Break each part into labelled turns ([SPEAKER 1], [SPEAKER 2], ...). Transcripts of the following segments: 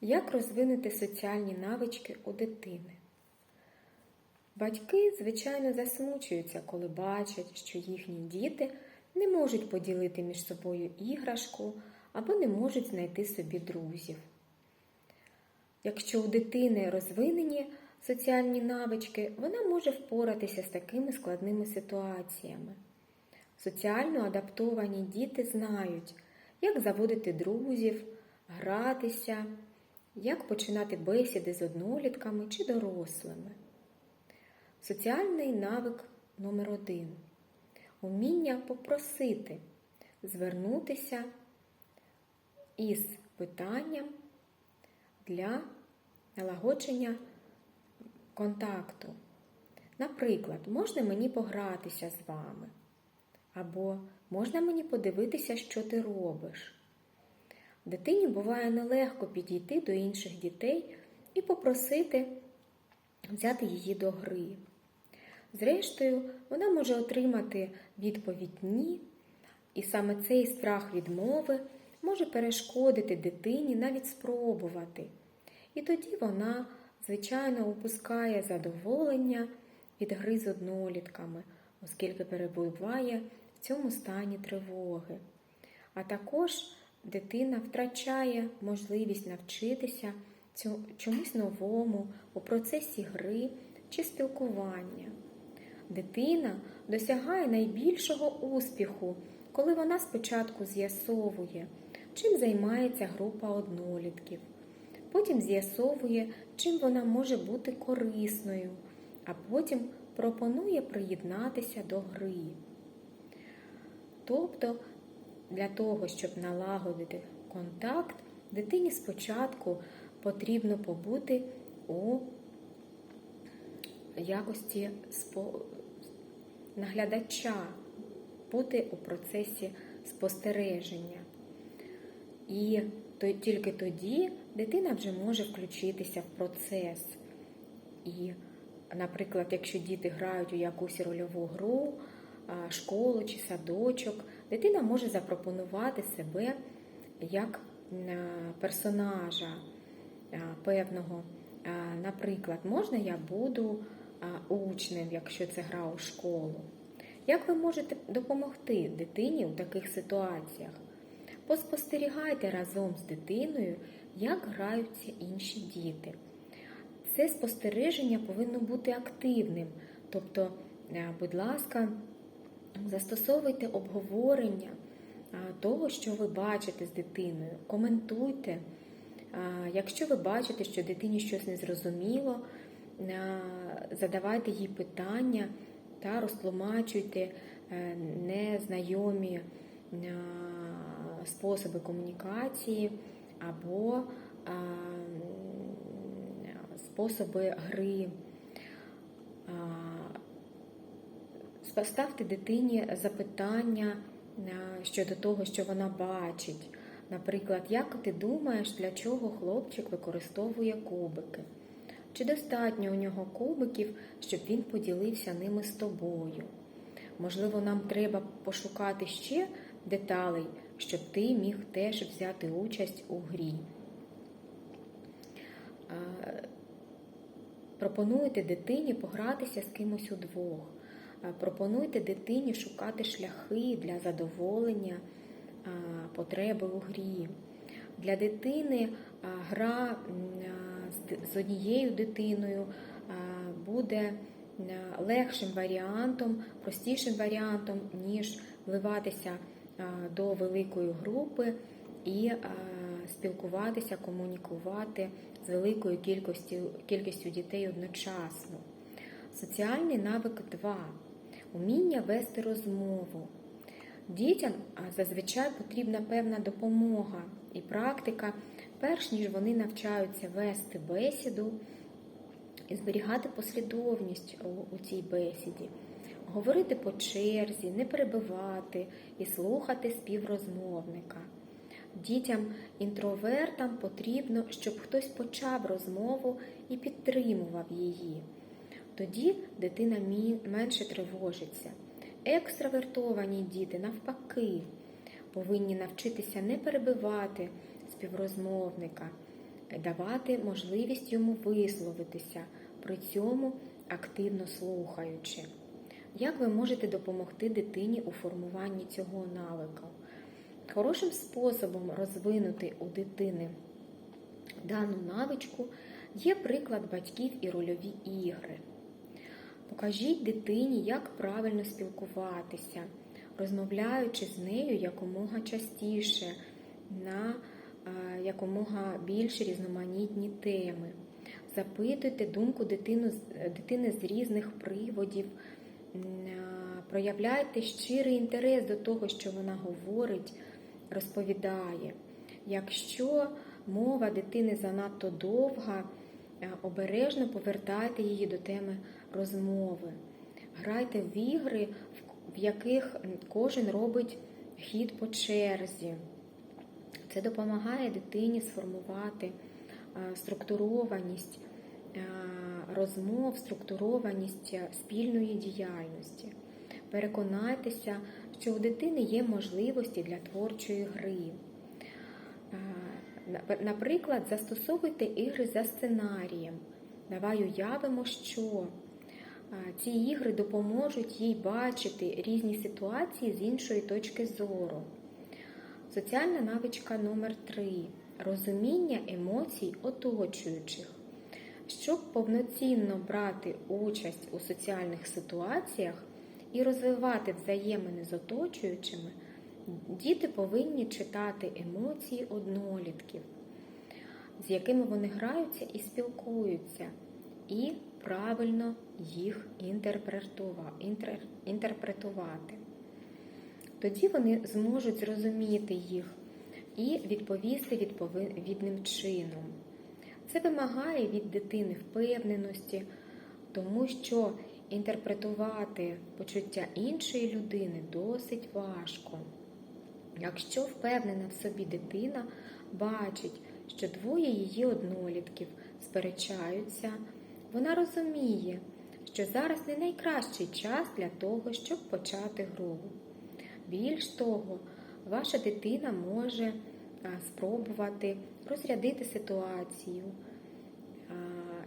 [SPEAKER 1] Як розвинути соціальні навички у дитини? Батьки, звичайно, засмучуються, коли бачать, що їхні діти не можуть поділити між собою іграшку або не можуть знайти собі друзів. Якщо у дитини розвинені соціальні навички, вона може впоратися з такими складними ситуаціями. Соціально адаптовані діти знають, як заводити друзів, гратися, як починати бесіди з однолітками чи дорослими. Соціальний навик номер один уміння попросити, звернутися із питанням для налагодження контакту. Наприклад, можна мені погратися з вами? Або можна мені подивитися, що ти робиш? Дитині буває нелегко підійти до інших дітей і попросити взяти її до гри. Зрештою, вона може отримати відповідь ні, і саме цей страх відмови може перешкодити дитині навіть спробувати. І тоді вона, звичайно, упускає задоволення від гри з однолітками, оскільки перебуває в цьому стані тривоги. А також дитина втрачає можливість навчитися чомусь новому у процесі гри чи спілкування. Дитина досягає найбільшого успіху, коли вона спочатку з'ясовує, чим займається група однолітків, потім з'ясовує, чим вона може бути корисною, а потім пропонує приєднатися до гри. Тобто, для того, щоб налагодити контакт, дитині спочатку потрібно побути у якості наглядача, бути у процесі спостереження. І тільки тоді дитина вже може включитися в процес. І, наприклад, якщо діти грають у якусь рольову гру, школу чи садочок, дитина може запропонувати себе як персонажа певного. Наприклад, можна я буду учнем, якщо це гра у школу. Як ви можете допомогти дитині у таких ситуаціях? Поспостерігайте разом з дитиною, як граються інші діти. Це спостереження повинно бути активним. Тобто, будь ласка, застосовуйте обговорення того, що ви бачите з дитиною, коментуйте. Якщо ви бачите, що дитині щось не зрозуміло, задавайте їй питання та розтлумачуйте е, незнайомі способи комунікації або способи гри. Поставте дитині запитання щодо того, що вона бачить. Наприклад, як ти думаєш, для чого хлопчик використовує кубики? Чи достатньо у нього кубиків, щоб він поділився ними з тобою? Можливо, нам треба пошукати ще деталей, щоб ти міг теж взяти участь у грі. Пропонуйте дитині погратися з кимось удвох. Пропонуйте дитині шукати шляхи для задоволення потреби у грі. Для дитини гра з однією дитиною буде легшим варіантом, простішим варіантом, ніж вливатися до великої групи і спілкуватися, комунікувати з великою кількістю, кількістю дітей одночасно. Соціальний навик 2. Уміння вести розмову. Дітям зазвичай потрібна певна допомога і практика, перш ніж вони навчаються вести бесіду і зберігати послідовність у цій бесіді, говорити по черзі, не перебивати і слухати співрозмовника. Дітям-інтровертам потрібно, щоб хтось почав розмову і підтримував її. Тоді дитина менше тривожиться. Екстравертовані діти, навпаки, повинні навчитися не перебивати співрозмовника давати можливість йому висловитися, при цьому активно слухаючи. Як ви можете допомогти дитині у формуванні цього навика? Хорошим способом розвинути у дитини дану навичку є приклад батьків і рольові ігри. Покажіть дитині, як правильно спілкуватися, розмовляючи з нею якомога частіше на е, якомога більш різноманітні теми. Запитуйте думку дитину, дитини з різних приводів, е, проявляйте щирий інтерес до того, що вона говорить, розповідає. Якщо мова дитини занадто довга, е, обережно повертайте її до теми розмови. Грайте в ігри, в яких кожен робить хід по черзі. Це допомагає дитині сформувати е, структурованість е, розмов, структурованість спільної діяльності. Переконайтеся, що у дитини є можливості для творчої гри. Е, Наприклад, застосовуйте ігри за сценарієм. Давай уявимо, що ці ігри допоможуть їй бачити різні ситуації з іншої точки зору. Соціальна навичка номер 3 розуміння емоцій оточуючих. Щоб повноцінно брати участь у соціальних ситуаціях і розвивати взаємини з оточуючими, діти повинні читати емоції однолітків, з якими вони граються і спілкуються, і правильно їх інтерпретувати. Тоді вони зможуть зрозуміти їх і відповісти відповідним чином. Це вимагає від дитини впевненості, тому що інтерпретувати почуття іншої людини досить важко. Якщо впевнена в собі дитина бачить, що двоє її однолітків сперечаються, вона розуміє, що зараз не найкращий час для того, щоб почати гру. Більш того, ваша дитина може спробувати розрядити ситуацію.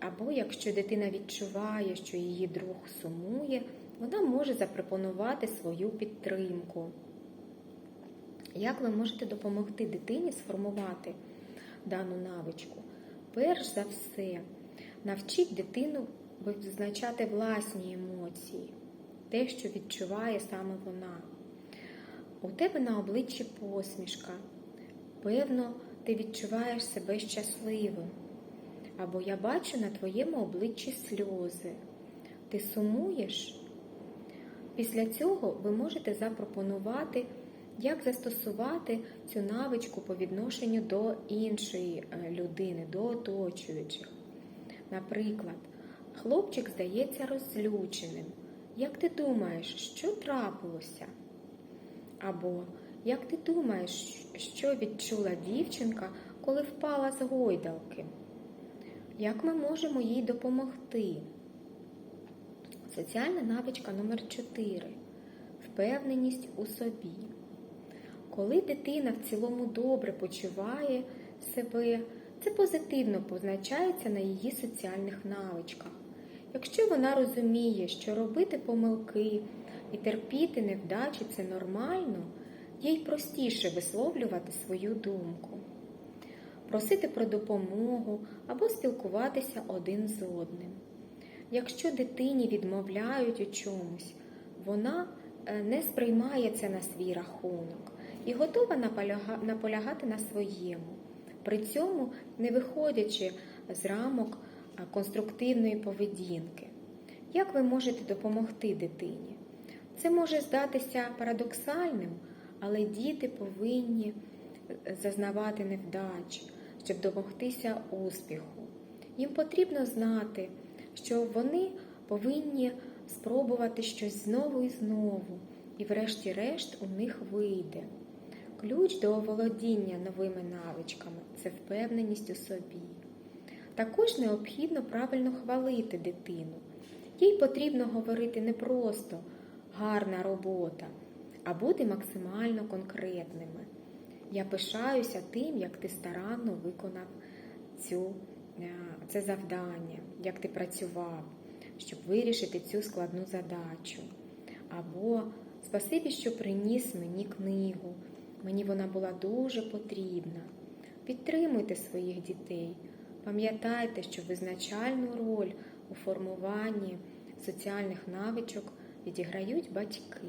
[SPEAKER 1] Або якщо дитина відчуває, що її друг сумує, вона може запропонувати свою підтримку. Як ви можете допомогти дитині сформувати дану навичку? Перш за все, навчіть дитину визначати власні емоції, те, що відчуває саме вона. У тебе на обличчі посмішка. Певно, ти відчуваєш себе щасливим. Або я бачу на твоєму обличчі сльози. Ти сумуєш? Після цього ви можете запропонувати, як застосувати цю навичку по відношенню до іншої людини, до оточуючих. Наприклад, хлопчик здається розлюченим. Як ти думаєш, що трапилося? Або як ти думаєш, що відчула дівчинка, коли впала з гойдалки? Як ми можемо їй допомогти? Соціальна навичка номер 4 впевненість у собі. Коли дитина в цілому добре почуває себе, це позитивно позначається на її соціальних навичках. Якщо вона розуміє, що робити помилки і терпіти невдачі це нормально, їй простіше висловлювати свою думку, просити про допомогу або спілкуватися один з одним. Якщо дитині відмовляють у чомусь, вона не сприймає це на свій рахунок і готова наполягати на своєму, при цьому не виходячи з рамок конструктивної поведінки. Як ви можете допомогти дитині? Це може здатися парадоксальним, але діти повинні зазнавати невдач, щоб домогтися успіху. Їм потрібно знати, що вони повинні спробувати щось знову і знову, і, врешті-решт, у них вийде. Ключ до оволодіння новими навичками це впевненість у собі. Також необхідно правильно хвалити дитину. Їй потрібно говорити не просто гарна робота, а бути максимально конкретними. Я пишаюся тим, як ти старанно виконав цю, е, це завдання, як ти працював, щоб вирішити цю складну задачу. Або спасибі, що приніс мені книгу. Мені вона була дуже потрібна. Підтримуйте своїх дітей. Пам'ятайте, що визначальну роль у формуванні соціальних навичок відіграють батьки.